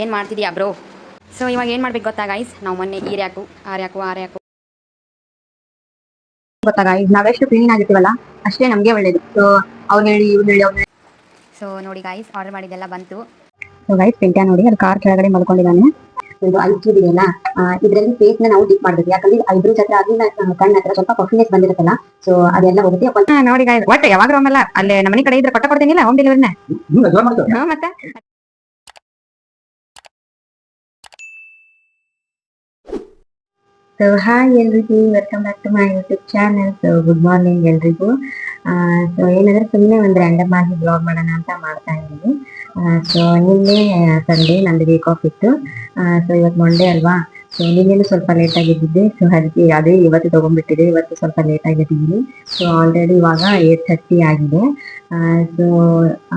ಏನು ಮಾಡ್ತಿದ್ಯಾ bro? So ಇವಾಗ ಏನು ಮಾಡ್ಬೇಕು ಗೊತ್ತಾ ಗೈಸ್ ನಾವು ಮೊನ್ನೆ ಈರ್ಯಾಕು ಆರ್ಯಾಕು ಆರ್ಯಾಕು ಗೊತ್ತಾ ಗಾಯ್ಸ್ ನಾವೆಷ್ಟು ಕ್ಲೀನ್ ಆಗಿರ್ತೀವಲ್ಲ ಅಷ್ಟೇ ನಮಗೆ ಒಳ್ಳೇದು. ಸೊ ಅವ್ರು ಹೇಳಿ ಇವ್ರು ಹೇಳಿ ಅವ್ರು ಸೊ ನೋಡಿ ಗೈಸ್ ಆರ್ಡರ್ ಮಾಡಿದ್ದೆಲ್ಲ ಬಂತು. ಸೊ ಗೈಸ್ ಪಿಂಟ್ಯಾ ನೋಡಿ ಅಲ್ಲಿ ಕಾರ್ ಕೆಳಗಡೆ ಮಲ್ಕೊಂಡಿದ್ದಾನೆ. ಇದು ಐ ಕ್ಯೂಬ್ ಇದೆಯಲ್ಲ ಇದರಲ್ಲಿ ಫೇಸ್ನ ನಾವು ಡಿಪ್ ಮಾಡ್ಬೇಕು. ಯಾಕಂದ್ರೆ ಐಬ್ರೋಸ್ ಹತ್ರ ಆಗ್ಲಿ ಕಣ್ಣ ಹತ್ರ ಸ್ವಲ್ಪ ಪಫಿನೆಸ್ ಬಂದಿರುತ್ತಲ್ಲ ಸೊ ಅದೆಲ್ಲ ಹೋಗುತ್ತೆ. ನೋಡಿ ಗೈಸ್ ಒಟ್ಟು ಯಾವಾಗ ಒಮ್ಮೆಲ್ಲ ಅಲ್ಲೇ ನಮ್ಮ ಮನೆ ಕಡೆ ಇದ್ರೆ ಕೊಟ್ಟ ಕೊಡ್ತೀನಿಲ್ಲ ಹೋಮ್ ಡೆಲಿವರಿನ ಮತ್ತೆ? ಸೊ ಹಾಯ್ ಎಲ್ರಿಗೂ. Welcome back to my YouTube channel so good morning ಎಲ್ರಿಗೂ. ಸೊ ಏನಂದ್ರೆ ಸುಮ್ಮನೆ ಒಂದು ರ್ಯಾಂಡಮ್ ಆಗಿ ಬ್ಲಾಗ್ ಮಾಡೋಣ ಅಂತ ಮಾಡ್ತಾ ಇದ್ದೀನಿ. ಸೊ ನಿನ್ನೆ ಸಂಡೇ ನಂದು ವೀಕ್ ಆಫ್ ಇತ್ತು. ಸೊ ಇವತ್ತು ಮಂಡೇ ಅಲ್ವಾ? ಸೊ ನಿನ್ನೆನೂ ಸ್ವಲ್ಪ ಲೇಟ್ ಆಗಿದ್ದಿದ್ದೆ. ಸೊ ಅದಕ್ಕೆ, ಅದೇ ಇವತ್ತು ತಗೊಂಡ್ಬಿಟ್ಟಿದೆ. ಇವತ್ತು ಸ್ವಲ್ಪ ಲೇಟ್ ಆಗಿದ್ದೀನಿ. ಸೊ ಆಲ್ರೆಡಿ ಇವಾಗ ಏಟ್ ಥರ್ಟಿ ಆಗಿದೆ. ಸೊ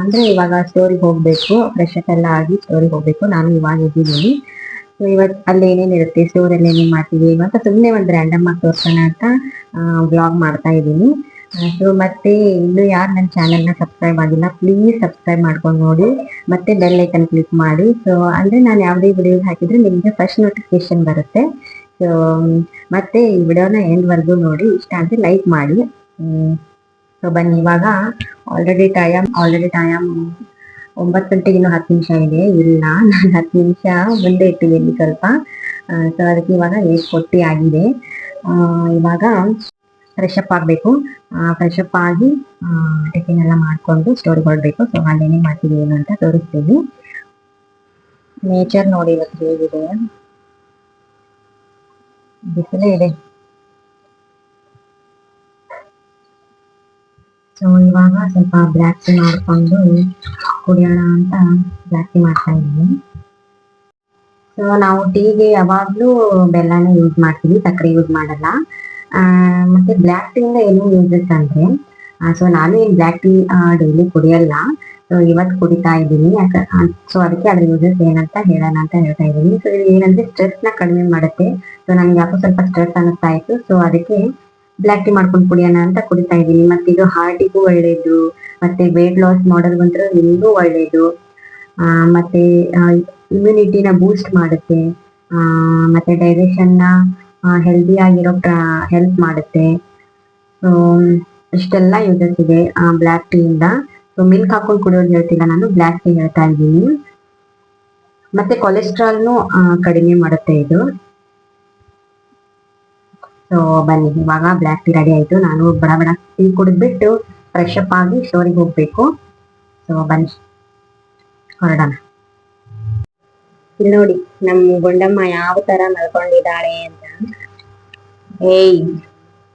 ಅಂದ್ರೆ ಇವಾಗ ಸ್ಟೋರಿಗೆ ಹೋಗ್ಬೇಕು. ಫ್ರೆಶ್ ಅಪ್ ಎಲ್ಲ ಆಗಿ ಸ್ಟೋರಿಗೆ ಹೋಗ್ಬೇಕು. ನಾನು ಇವಾಗ ಎದ್ದಿದ್ದೀನಿ ಸೊ ಇವತ್ತು ಅಲ್ಲಿ ಏನೇನ್ ಇರುತ್ತೆ? ಸ್ಟೋರಲ್ಲಿ ಏನೇನ್ ಮಾಡ್ತೀವಿ ಅಂತ ಸುಮ್ಮನೆ ಒಂದು ರ್ಯಾಂಡಮ್ ಆಗಿ ತೋರ್ಸೋಣ ಅಂತ ಬ್ಲಾಗ್ ಮಾಡ್ತಾ ಇದ್ದೀನಿ. ಸೊ ಮತ್ತೆ ಇನ್ನು ಯಾರು ನನ್ನ ಚಾನಲ್ನ ಸಬ್ಸ್ಕ್ರೈಬ್ ಆಗಿಲ್ಲ ಪ್ಲೀಸ್ ಸಬ್ಸ್ಕ್ರೈಬ್ ಮಾಡ್ಕೊಂಡು ನೋಡಿ. ಮತ್ತೆ ಬೆಲ್ ಐಕನ್ ಕ್ಲಿಕ್ ಮಾಡಿ. ಸೊ ಅಂದ್ರೆ ನಾನು ಯಾವುದೇ ವಿಡಿಯೋ ಹಾಕಿದ್ರೆ ನಿಮಗೆ ಫಸ್ಟ್ ನೋಟಿಫಿಕೇಶನ್ ಬರುತ್ತೆ. ಸೊ ಮತ್ತೆ ಈ ವಿಡಿಯೋನ ಎಂಡ್ವರೆಗೂ ನೋಡಿ, ಇಷ್ಟ ಅಂದ್ರೆ ಲೈಕ್ ಮಾಡಿ. ಸೊ ಬನ್ನಿ. ಇವಾಗ ಆಲ್ರೆಡಿ ಟೈಮ್ ಆಲ್ರೆಡಿ ಟೈಮ್ ಒಂಬತ್ತು ಗಂಟೆಗೆ ಇನ್ನೂ ಹತ್ತು ನಿಮಿಷ ಇದೆ. ಇಲ್ಲ, ನಾನು ಹತ್ತು ನಿಮಿಷ ಮುಂದೆ ಇಟ್ಟಿದ್ದೀನಿ ಸ್ವಲ್ಪ. ಸೊ ಅದಕ್ಕೆ ಇವಾಗ ಏಟ್ ಕೊಟ್ಟಿ ಆಗಿದೆ. ಇವಾಗ ಫ್ರೆಶ್ ಅಪ್ ಆಗಬೇಕು. ಫ್ರೆಶ್ ಅಪ್ ಆಗಿ ಟಿಫಿನ್ ಎಲ್ಲ ಮಾಡ್ಕೊಂಡು ಸ್ಟೋರಿಗೆ ಹೊರಡ್ಬೇಕು ಸೊ ಅಲ್ಲೇನೇ ಮಾಡ್ತೀವಿ ಏನು ಅಂತ ತೋರಿಸ್ತೀವಿ ನೇಚರ್ ನೋಡಿ ಇವತ್ತು ಹೇಗಿದೆ. ಬಿಸಿಲೇ ಇದೆ. ಸೊ ಇವಾಗ ಸ್ವಲ್ಪ ಬ್ಲ್ಯಾಕ್ ಟೀ ಮಾಡ್ಕೊಂಡು ಕುಡಿಯೋಣ ಅಂತ ಬ್ಲ್ಯಾಕ್ ಟೀ ಮಾಡ್ತಾ ಇದ್ದೀನಿ. ಸೊ ನಾವು ಟೀಗೆ ಯಾವಾಗಲೂ ಬೆಲ್ಲನೇ ಯೂಸ್ ಮಾಡ್ತೀವಿ, ಸಕ್ಕರೆ ಯೂಸ್ ಮಾಡಲ್ಲ. ಮತ್ತೆ ಬ್ಲ್ಯಾಕ್ ಟೀಯಿಂದ ಏನು ಯೂಸಸ್ ಅಂದ್ರೆ ಸೊ ನಾನು ಏನು ಬ್ಲ್ಯಾಕ್ ಟೀ ಡೈಲಿ ಕುಡಿಯಲ್ಲ. ಸೊ ಇವತ್ತು ಕುಡಿತಾ ಇದ್ದೀನಿ. ಸೊ ಅದಕ್ಕೆ ಅದ್ರ ಯೂಸಸ್ ಏನಂತ ಹೇಳೋಣ ಅಂತ ಹೇಳ್ತಾ ಇದ್ದೀನಿ. ಸೊ ಇದು ಏನಂದ್ರೆ ಸ್ಟ್ರೆಸ್ನ ಕಡಿಮೆ ಮಾಡುತ್ತೆ. ಸೊ ನನಗೆ ಯಾಕೋ ಸ್ವಲ್ಪ ಸ್ಟ್ರೆಸ್ ಅನ್ನಿಸ್ತಾ ಇತ್ತು. ಸೊ ಅದಕ್ಕೆ ಬ್ಲ್ಯಾಕ್ ಟೀ ಮಾಡ್ಕೊಂಡು ಕುಡಿಯೋಣ ಅಂತ ಕುಡಿತಾ ಇದ್ದೀನಿ. ಮತ್ತೆ ಇದು ಹಾರ್ಟಿಗೂ ಒಳ್ಳೇದು. ಮತ್ತೆ ವೇಟ್ ಲಾಸ್ ಮಾಡೋದಂದ್ರೆ ನಿಮಗೂ ಒಳ್ಳೇದು. ಮತ್ತೆ ಇಮ್ಯುನಿಟಿನ ಬೂಸ್ಟ್ ಮಾಡುತ್ತೆ. ಮತ್ತೆ ಡೈಜೆಷನ್ನ ಹೆಲ್ದಿ ಆಗಿರೋ ಹೆಲ್ಪ್ ಮಾಡುತ್ತೆ. ಸೊ ಇಷ್ಟೆಲ್ಲ ಯೂಸಸ್ ಇದೆ ಬ್ಲ್ಯಾಕ್ ಟೀ ಇಂದ. ಸೊ ಮಿಲ್ಕ್ ಹಾಕೊಂಡು ಕುಡಿಯೋದು ಹೇಳ್ತಿಲ್ಲ ನಾನು? ಬ್ಲ್ಯಾಕ್ ಟೀ ಹೇಳ್ತಾ ಇದ್ದೀನಿ. ಮತ್ತೆ ಕೊಲೆಸ್ಟ್ರಾಲ್ನು ಕಡಿಮೆ ಮಾಡುತ್ತೆ ಇದು. ಸೊ ಬನ್ನಿ, ಇವಾಗ ಬ್ಲ್ಯಾಕ್ ಟೀ ರೆಡಿ ಆಯ್ತು. ನಾನು ಬಡ ಬಡ ಟೀ ಕುಡಿದ್ಬಿಟ್ಟು ಫ್ರೆಶ್ ಅಪ್ ಆಗಿ ಸ್ಟೋರಿಗೆ ಹೋಗ್ಬೇಕು. ಸೊ ಬನ್ನಿ, ಹೊರಡೋಣ. ನೋಡಿ ನಮ್ಮ ಗುಂಡಮ್ಮ ಯಾವ ತರ ಮಲ್ಕೊಂಡಿದ್ದಾಳೆ ಅಂತ. ಏಯ್,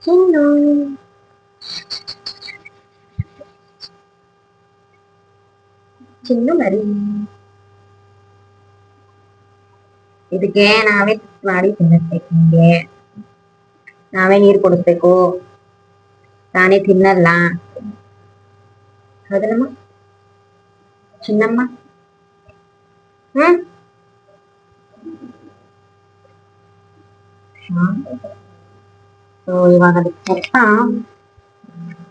ಚಿನ್ನು. ಚಿನ್ನು ಮರಿ. ಇದಕ್ಕೆ ನಾವೇ ಮಾಡಿ ತಿನ್ನಿಸ್ಬೇಕು ನಿಮ್ಗೆ. ನಾವೇ ನೀರು ಕುಡಿಸ್ಬೇಕು. ತಾನೇ ತಿನ್ನಲ್ಲ. ಹೌದಲ್ಲಮ್ಮ? ಚಿನ್ನಮ್ಮ? ಹ್ಮ್? ಇವಾಗ ಅದಕ್ಕೆ ಸ್ವಲ್ಪ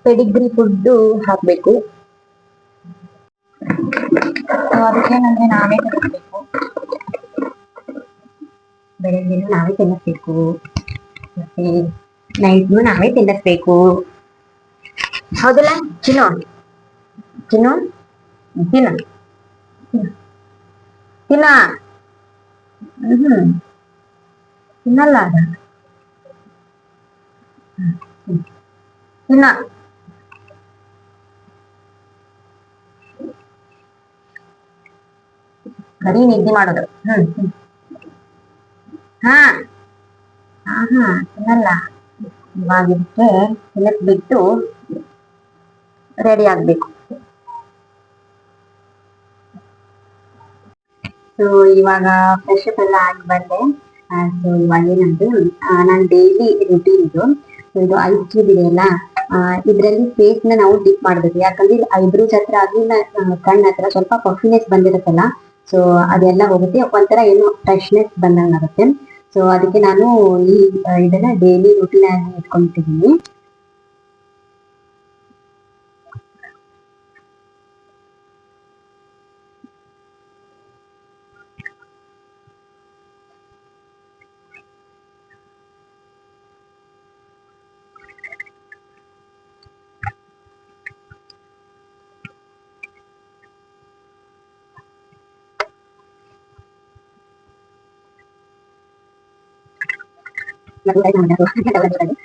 ಪೆಡಿಗ್ರಿ ಫುಡ್ಡು ಹಾಕ್ಬೇಕು. ಅದಕ್ಕೇನಂದ್ರೆ ನಾವೇ ತಿನ್ನಿಸ್ಬೇಕು ಬೆಳಗ್ಗೆನೂ ನಾವೇ ತಿನ್ನಿಸ್ಬೇಕು ನೈಟ್ನು ನಾವೇ ತಿನ್ನಿಸ್ಬೇಕು ಹೌದಲ್ಲ ಚಿನ್ನು ಚಿನ್ನು ತಿನ್ನ ತಿನ್ನ ಹ್ಮ್ ತಿನ್ನಲ್ಲ. ತಿನ್ನ ಬರೀ ನಿದ್ದೆ ಮಾಡೋದು ಹ್ಮ್. ಹಾ ಹಾ ಹಾ ತಿನ್ನಲ್ಲ ಇವಾಗ ಇದಕ್ಕೆ ಬಿಟ್ಟು ರೆಡಿ ಆಗ್ಬೇಕು. ಸೊ ಇವಾಗ ಫ್ರೆಶ್ ಅಪ್ ಎಲ್ಲ ಆಗಿ ಬಂದೆ. ಸೊ ಇವಾಗ ಏನಂದ್ರೆ ನಾನು ಡೈಲಿ ರುಟೀನ್ ಇದು. ಇದು ಐಸ್ ಕ್ಯೂಬ್ ಇದೆಯಲ್ಲ ಇದರಲ್ಲಿ ಫೇಸ್ನ ನಾವು ಡಿಪ್ ಮಾಡ್ಬೇಕು. ಯಾಕಂದ್ರೆ ಐಬ್ರೋಸ್ ಹತ್ರ ಆಗ್ಲಿ ನ- ಕಣ್ಣ ಹತ್ರ ಸ್ವಲ್ಪ ಪಫಿನೆಸ್ ಬಂದಿರುತ್ತಲ್ಲ? ಸೊ ಅದೆಲ್ಲ ಹೋಗುತ್ತೆ. ಒಂಥರ ಏನು ಫ್ರೆಶ್ನೆಸ್ ಬಂದಂಗಾಗುತ್ತೆ. ಸೊ ಅದಕ್ಕೆ ನಾನು ಈ ಇದನ್ನ ಡೈಲಿ ರುಟೀನ್ ಆಗಿ ಇಟ್ಕೊಂಡ್ಬಿಟ್ಟಿದ್ದೀನಿ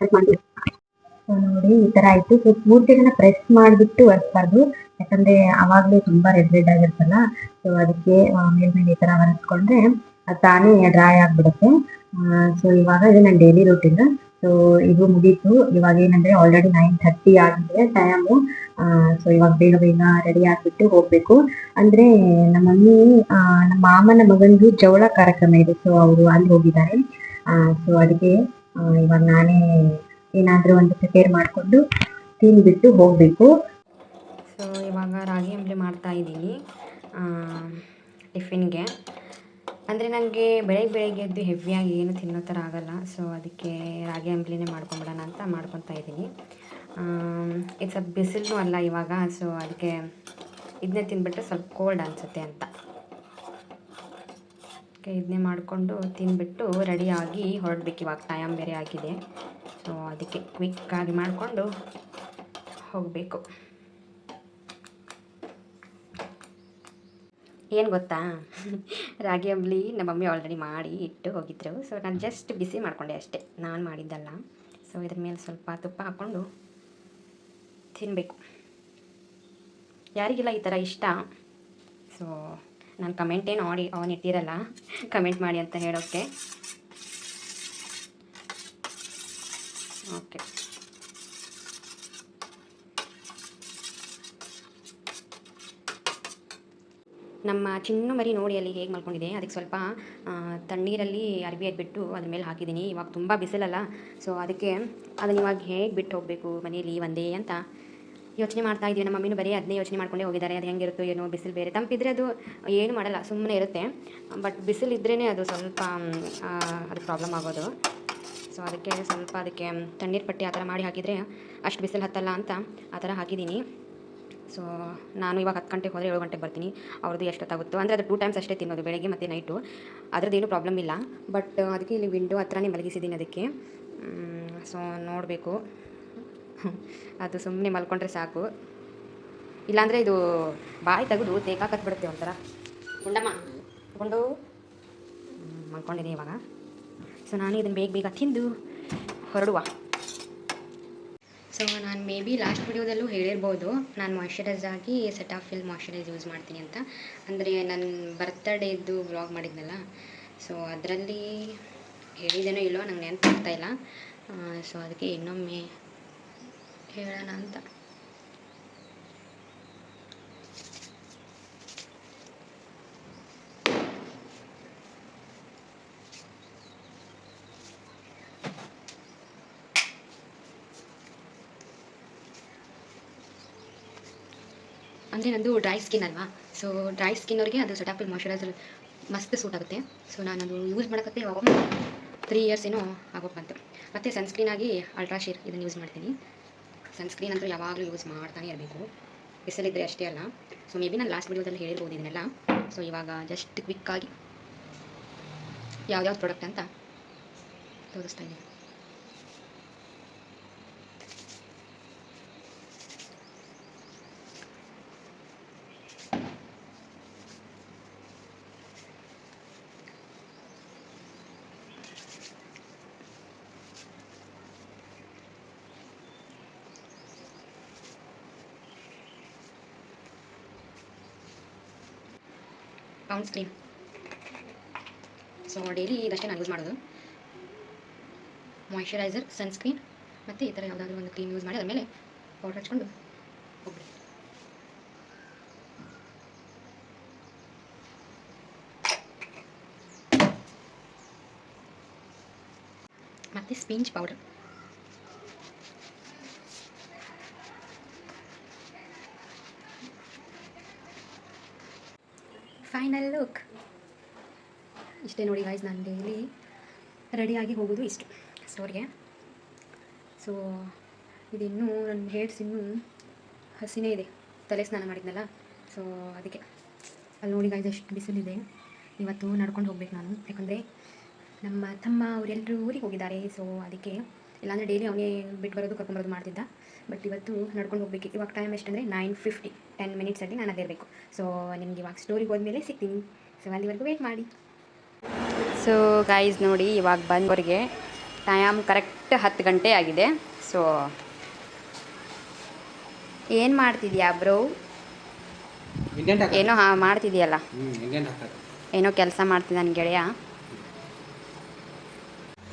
ಸೊ ನೋಡಿ ಈ ತರ ಆಯ್ತು ಸೊ ಪೂರ್ತಿ ಇದನ್ನ ಪ್ರೆಸ್ ಮಾಡ್ಬಿಟ್ಟು ಒರೆಸ್ಬಾರ್ದು ಯಾಕಂದ್ರೆ ಅವಾಗ್ಲೇ ತುಂಬಾ ರೆಡ್ ರೆಡ್ ಆಗಿರ್ತಲ್ಲ ಸೊ ಅದಕ್ಕೆ ಮೇಲ್ಮೇಲೆ ಈ ತರ ಒರೆಸ್ಕೊಂಡ್ರೆ ಅದು ತಾನೇ ಡ್ರೈ ಆಗ್ಬಿಡುತ್ತೆ. ಸೊ ಇವಾಗ ಇದು ನನ್ನ ಡೈಲಿ ರೂಟೀನ್ ಸೊ ಇದು ಮುಗೀತು. ಇವಾಗ ಏನಂದ್ರೆ ಆಲ್ರೆಡಿ ನೈನ್ ಥರ್ಟಿ ಆಗಿದೆ ಟೈಮು ಸೊ ಇವಾಗ ಬೇಗ ಬೇಗ ರೆಡಿ ಆಗ್ಬಿಟ್ಟು ಹೋಗ್ಬೇಕು. ಅಂದ್ರೆ ನಮ್ಮ ಮಮ್ಮಿ ನಮ್ಮ ಮಾಮನ ಮಗಂದು ಜವಳ ಕಾರ್ಯಕ್ರಮ ಇದೆ. ಸೊ ಅವರು ಅಲ್ಲಿ ಹೋಗಿದ್ದಾರೆ. ಸೊ ಅದಕ್ಕೆ ಇವಾಗ ನಾನೇ ಏನಾದ್ರೂ ಒಂದು ಪ್ರಿಪೇರ್ ಮಾಡಿಕೊಂಡು ತಿಂದ್ಬಿಟ್ಟು ಹೋಗ್ಬೇಕು. ಇವಾಗ ರಾಗಿ ಅಂಬ್ಲಿ ಮಾಡ್ತಾ ಇದ್ದೀನಿ ಟಿಫಿನ್ಗೆ. ಅಂದರೆ ನನಗೆ ಬೆಳಗ್ಗೆ ಬೆಳಗ್ಗೆ ಎದ್ದು ಹೆವಿಯಾಗಿ ಏನು ತಿನ್ನೋ ಥರ ಆಗಲ್ಲ ಸೊ ಅದಕ್ಕೆ ರಾಗಿ ಅಂಬ್ಲಿನೇ ಮಾಡ್ಕೊಂಬಿಡೋಣ ಅಂತ ಮಾಡ್ಕೊತಾ ಇದ್ದೀನಿ. ಇದು ಸ್ವಲ್ಪ ಬಿಸಿಲು ಅಲ್ಲ ಇವಾಗ ಸೊ ಅದಕ್ಕೆ ಇದನ್ನೇ ತಿನ್ಬಿಟ್ರೆ ಸ್ವಲ್ಪ ಕೋಲ್ಡ್ ಅನಿಸುತ್ತೆ ಅಂತ. ಓಕೆ ಇದನ್ನೇ ಮಾಡಿಕೊಂಡು ತಿಂದ್ಬಿಟ್ಟು ರೆಡಿಯಾಗಿ ಹೊರಡ್ಬೇಕು ಇವಾಗ ಟೈಮ್ ಬೇರೆ ಆಗಿದೆ. ಸೊ ಅದಕ್ಕೆ ಕ್ವಿಕ್ಕಾಗಿ ಮಾಡಿಕೊಂಡು ಹೋಗಬೇಕು. ಏನು ಗೊತ್ತಾ? ರಾಗಿ ಅಂಬ್ಲಿ ನಮ್ಮ ಮಮ್ಮಿ ಆಲ್ರೆಡಿ ಮಾಡಿ ಇಟ್ಟು ಹೋಗಿದ್ರು. ಸೊ ನಾನು ಜಸ್ಟ್ ಬಿಸಿ ಮಾಡಿಕೊಂಡೆ ಅಷ್ಟೇ. ನಾನು ಮಾಡಿದ್ದಲ್ಲ. ಸೊ ಇದ್ರ ಮೇಲೆ ಸ್ವಲ್ಪ ತುಪ್ಪ ಹಾಕ್ಕೊಂಡು ತಿನ್ನಬೇಕು ಯಾರಿಗಿಲ್ಲ ಈ ಥರ ಇಷ್ಟ? ಸೊ ನಾನು ಕಮೆಂಟ್ ಏನು ಆಡಿ ಆನ್ ಇಟ್ಟಿರಲ್ಲ? ಕಮೆಂಟ್ ಮಾಡಿ ಅಂತ ಹೇಳೋಕ್ಕೆ ಓಕೆ ನಮ್ಮ ಚಿನ್ನ ಮರಿ ನೋಡಿ ಅಲ್ಲಿ ಹೇಗೆ ಮಲ್ಕೊಂಡಿದೆ. ಅದಕ್ಕೆ ಸ್ವಲ್ಪ ತಣ್ಣೀರಲ್ಲಿ ಅರ್ಬಿ ಎದ್ಬಿಟ್ಟು ಅದ್ರ ಮೇಲೆ ಹಾಕಿದ್ದೀನಿ. ಇವಾಗ ತುಂಬ ಬಿಸಿಲಲ್ಲ. ಸೊ ಅದಕ್ಕೆ ಅದನ್ನ ಇವಾಗ ಹೇಗೆ ಬಿಟ್ಟು ಹೋಗಬೇಕು ಮನೆಯಲ್ಲಿ ಒಂದೇ ಅಂತ ಯೋಚನೆ ಮಾಡ್ತಾ ಇದ್ದೀವಿ. ನಮ್ಮ ಮಮ್ಮಿನೂ ಬರೀ ಅದನ್ನೇ ಯೋಚನೆ ಮಾಡ್ಕೊಂಡೇ ಹೋಗಿದ್ದಾರೆ. ಅದು ಹೆಂಗಿರುತ್ತೋ ಏನೋ ಬಿಸಿಲು ಬೇರೆ. ತಂಪಿದ್ರೆ ಅದು ಏನು ಮಾಡಲ್ಲ. ಸುಮ್ಮನೆ ಇರುತ್ತೆ. ಬಟ್ ಬಿಸಿಲು ಇದ್ರೇ ಅದು ಸ್ವಲ್ಪ ಅದು ಪ್ರಾಬ್ಲಮ್ ಆಗೋದು. ಸೊ ಅದಕ್ಕೆ ಸ್ವಲ್ಪ ಅದಕ್ಕೆ ತಣ್ಣೀರು ಪಟ್ಟಿ ಆ ಥರ ಮಾಡಿ ಹಾಕಿದರೆ ಅಷ್ಟು ಬಿಸಿಲು ಹತ್ತಲ್ಲ ಅಂತ ಆ ಥರ ಹಾಕಿದ್ದೀನಿ. ಸೊ ನಾನು ಇವಾಗ ಹತ್ತು ಗಂಟೆಗೆ ಹೋದರೆ ಏಳು ಗಂಟೆಗೆ ಬರ್ತೀನಿ. ಅವ್ರದ್ದು ಎಷ್ಟೊತ್ತಾಗುತ್ತೋ. ಅಂದರೆ ಅದು ಟೂ ಟೈಮ್ಸ್ ಅಷ್ಟೇ ತಿನ್ನೋದು, ಬೆಳಗ್ಗೆ ಮತ್ತು ನೈಟು ಅದರದ್ದೇನು ಪ್ರಾಬ್ಲಮ್ ಇಲ್ಲ. ಬಟ್ ಅದಕ್ಕೆ ಇಲ್ಲಿ ವಿಂಡೋ ಹತ್ರನೇ ಮಲಗಿಸಿದ್ದೀನಿ ಅದಕ್ಕೆ. ಸೊ ನೋಡಬೇಕು. ಅದು ಸುಮ್ಮನೆ ಮಲ್ಕೊಂಡ್ರೆ ಸಾಕು. ಇಲ್ಲಾಂದರೆ ಇದು ಬಾಯಿ ತೆಗೆದು ತೇಕಾಕತ್ ಬಿಡುತ್ತೆ ಒಂಥರ. ಗುಂಡಮ್ಮ, ಗುಂಡು. ಮಲ್ಕೊಂಡಿದ್ದೀನಿ ಮಲ್ಕೊಂಡಿದೆ ಇವಾಗ. ಸೊ ನಾನು ಇದನ್ನು ಬೇಗ ಬೇಗ ತಿಂದು ಹೊರಡುವ. ಸೊ ನಾನು ಮೇ ಬಿ ಲಾಸ್ಟ್ ವಿಡಿಯೋದಲ್ಲೂ ಹೇಳಿರ್ಬೋದು. ನಾನು ಮಾಯ್ಶ್ಚರೈಸ್ ಆಗಿ ಫಿಲ್ ಮಾಯ್ಶ್ಚರೈಸ್ ಯೂಸ್ ಮಾಡ್ತೀನಿ ಅಂತ. ಅಂದರೆ ನನ್ನ ಬರ್ತ್ಡೇದು ವ್ಲಾಗ್ ಮಾಡಿದ್ನಲ್ಲ. ಸೊ ಅದರಲ್ಲಿ ಹೇಳಿದೇನೋ ಇಲ್ಲೋ ನಂಗೆ ನೆನಪಾಗ್ತಾ ಇಲ್ಲ. ಸೊ ಅದಕ್ಕೆ ಇನ್ನೊಮ್ಮೆ ಹೇಳೋಣ ಅಂತ. ಅಂದರೆ ನಂದು ಡ್ರೈ ಸ್ಕಿನ್ ಅಲ್ವಾ? ಸೊ ಡ್ರೈ ಸ್ಕಿನ್ ಅವರಿಗೆ ಅದು ಸೆಟಾಫಿಲ್ ಮಾಯ್ಶ್ಚರೈಸರ್ ಮಸ್ತ್ ಸೂಟ್ ಆಗುತ್ತೆ. ಸೊ ನಾನು ಅದು ಯೂಸ್ ಮಾಡೋಕ್ಕೆ ಯಾವಾಗ ತ್ರೀ ಇಯರ್ಸ್ ಏನೋ ಆಗೋಗಿ ಬಂತು. ಮತ್ತು ಸನ್ಸ್ಕ್ರೀನ್ ಆಗಿ ಅಲ್ಟ್ರಾ ಶೇರ್ ಇದನ್ನು ಯೂಸ್ ಮಾಡ್ತೀನಿ. ಸನ್ಸ್ಕ್ರೀನ್ ಅಂತೂ ಯಾವಾಗಲೂ ಯೂಸ್ ಮಾಡ್ತಾನೆ ಇರಬೇಕು. ಬಿಸಿಲಿದ್ರೆ ಅಷ್ಟೇ ಅಲ್ಲ. ಸೊ ಮೇ ಬಿ ನಾನು ಲಾಸ್ಟ್ ವಿಡಿಯೋದಲ್ಲಿ ಹೇಳಿರ್ಬೋದು ಇದನ್ನೆಲ್ಲ. ಸೊ ಇವಾಗ ಜಸ್ಟ್ ಕ್ವಿಕ್ಕಾಗಿ ಯಾವ್ದಾವ್ದು ಪ್ರಾಡಕ್ಟ್ ಅಂತ ತೋರಿಸ್ತಾ ಇದ್ದೀನಿ. ಪೌಂಡ್ಸ್ ಕ್ರೀಮ್ ಸೊ ಡೈಲಿ ಇದಷ್ಟೇ ನಾನು ಯೂಸ್ ಮಾಡೋದು. ಮಾಯಿಶ್ಚರೈಸರ್ ಸನ್ಸ್ಕ್ರೀನ್ ಮತ್ತು ಈ ಥರ ಯಾವುದಾದ್ರೂ ಒಂದು ಕ್ರೀಮ್ ಯೂಸ್ ಮಾಡಿ ಅದ್ರ ಮೇಲೆ ಪೌಡರ್ ಹಚ್ಕೊಂಡು ಹೋಗ್ಬಿಡಿ. ಮತ್ತು ಸ್ಪಿಂಚ್ ಪೌಡರ್ ಫೈನಲ್ ಲುಕ್. ಇಷ್ಟೇ ನೋಡಿ ಗಾಯ್ಸ್ ನಾನು ಡೈಲಿ ರೆಡಿಯಾಗಿ ಹೋಗೋದು ಇಷ್ಟು. ಸ್ಟೋರಿಗೆ ಸೊ ಇದಿನ್ನೂ ನನ್ನ ಹೇರ್ಸ್ ಇನ್ನೂ ಹಸಿನೇ ಇದೆ. ತಲೆ ಸ್ನಾನ ಮಾಡಿದ್ನಲ್ಲ? ಸೊ ಅದಕ್ಕೆ. ಅಲ್ಲಿ ನೋಡಿ ಗಾಯ್ಸ್ ಎಷ್ಟು ಬಿಸಿಲಿದೆ. ಇವತ್ತು ನಡ್ಕೊಂಡು ಹೋಗ್ಬೇಕು ನಾನು. ಯಾಕಂದರೆ ನಮ್ಮ ತಮ್ಮ ಅವರೆಲ್ಲರೂ ಊರಿಗೆ ಹೋಗಿದ್ದಾರೆ. ಸೊ ಅದಕ್ಕೆ ಇಲ್ಲಾಂದರೆ ಡೈಲಿ ಅವನೇ ಬಿಟ್ಟು ಬರೋದು ಕರ್ಕೊಂಬರೋದು ಮಾಡ್ತಿದ್ದ. ಬಟ್ ಇವತ್ತು ನಡ್ಕೊಂಡು ಹೋಗಬೇಕು. ಇವಾಗ ಟೈಮ್ ಎಷ್ಟಂದರೆ ನೈನ್ ಫಿಫ್ಟಿ ಟೆನ್ ಮಿನಿಟ್ಸಲ್ಲಿ ನಾನು ಅಲ್ಲಿರಬೇಕು ಸೊ ನಿಮ್ಗೆ ಇವಾಗ ಸ್ಟೋರಿಗೆ ಹೋದ್ಮೇಲೆ ಸಿಗ್ತೀನಿ. ಸೊ ಅಲ್ಲಿವರೆಗೂ ವೇಟ್ ಮಾಡಿ. ಸೊ ಗೈಸ್ ನೋಡಿ ಇವಾಗ ಬಂದವರಿಗೆ ಟೈಮ್ ಕರೆಕ್ಟ್ ಹತ್ತು ಗಂಟೆ ಆಗಿದೆ. ಸೊ ಏನು ಮಾಡ್ತಿದ್ಯಾ ಬ್ರೋ ಏನೋ ಹಾ ಮಾಡ್ತಿದ್ಯಲ್ಲ? ಏನೋ ಕೆಲಸ ಮಾಡ್ತಿದ್ದ ನನ್ನ ಗೆಳೆಯ.